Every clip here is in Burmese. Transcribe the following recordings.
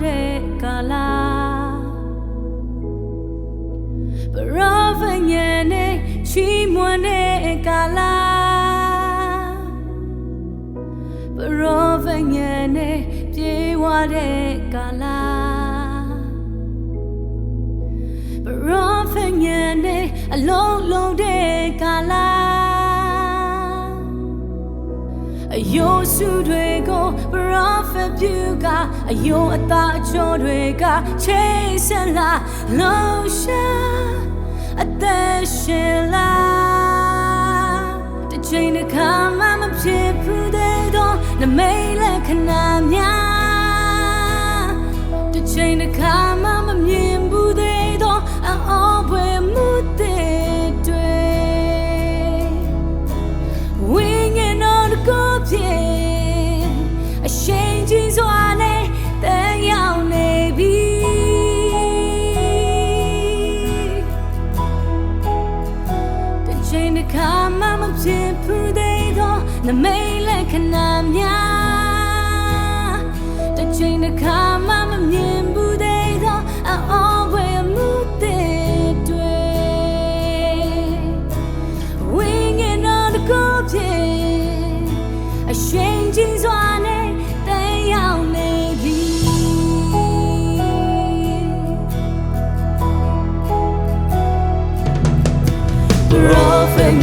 ပြောတဲ့ကာလာဘရောဖညံနဲ့ချီးမွ အယိုးစုတွေကို prophet ပြုကအယိုးအသားအကျော်တွေကချိတ်ဆက်လာလုံးရှာအသက်ရှင်လာတစ်ချိန်တစ်ခါမှမဖြစ်ဘူးတဲ့တော့နမိတ်လက္ခဏာများတစ်ချိန်တစ်ခါ တစ်ချိန်တစ်ခါမှမဖြစ်ဘူးသေးသောနမိတ်လက္ခဏာများတစ်ချိန်တစ်ခါမှ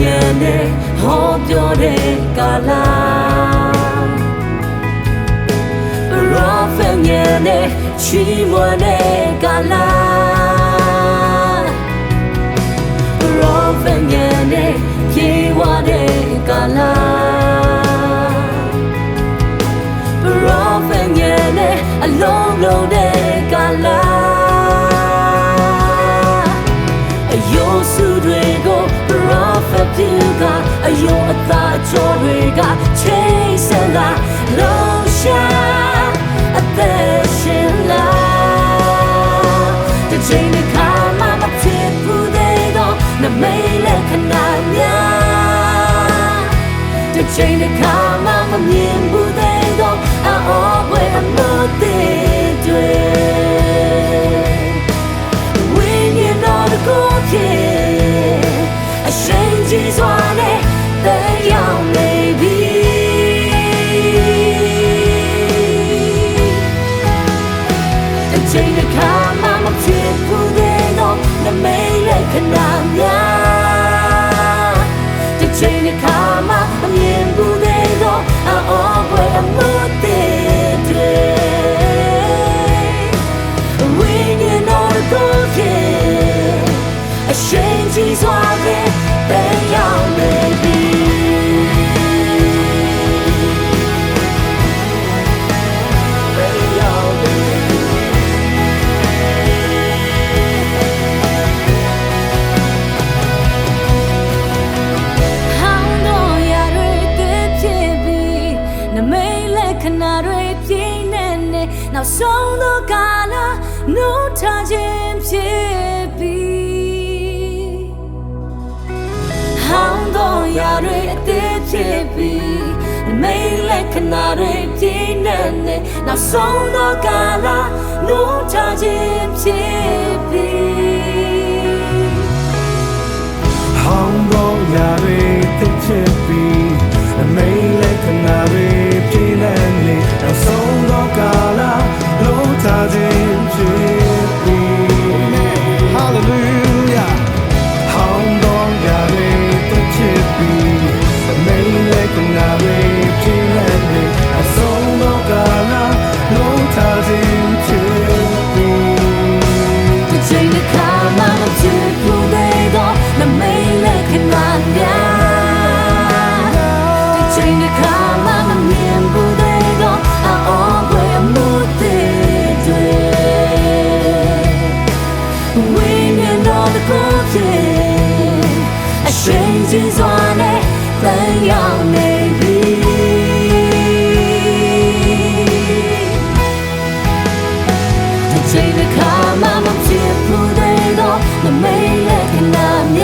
ဖက်ညံနဲ့ဟောပြောတဲ့ကာလာပရောဖက်ညံနဲ့ချီးမွမ်းတဲ့ကာလာ prophet ညနဲ့ပြေဝတဲ့ကာလာ prophet ညနဲ့အလုံးလုံးတဲ့ကာလာအ ပြုကအယိုးအသားအကျော်တွေကချိတ်ဆက်လာလုံးရှာအသက်ရှင်လာတစ်ချိန်တစ်ခါမှမဖြစ်ဘူးသေးတော့နမိတ်လက္ခဏာများတစ်ချိန်တစ်ခါမှမမြင်ဘူး ချိန်တစ်ခါမှမဖြစ်ဘူးတဲ့တော့နမိတ်လက္ခဏာ နေနောက်ဆုံးတော့ကာလာနိုးထားခြင်းဖြစ်ပြီးဟောင်းတော့ရတွေအသေးဖြစ်ပြီးနမိတ်လက္ခဏာတွေပြင်းနေနေနောက်ဆုံးတော့ကာလာနိုးထားခြင်းဖြစ်ပြီး 谁的卡妈妈接不得到，那没了个那呀。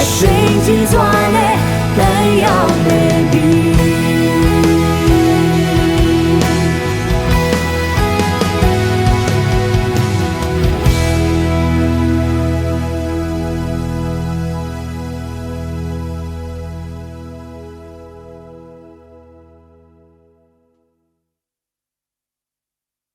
谁计算的，但要。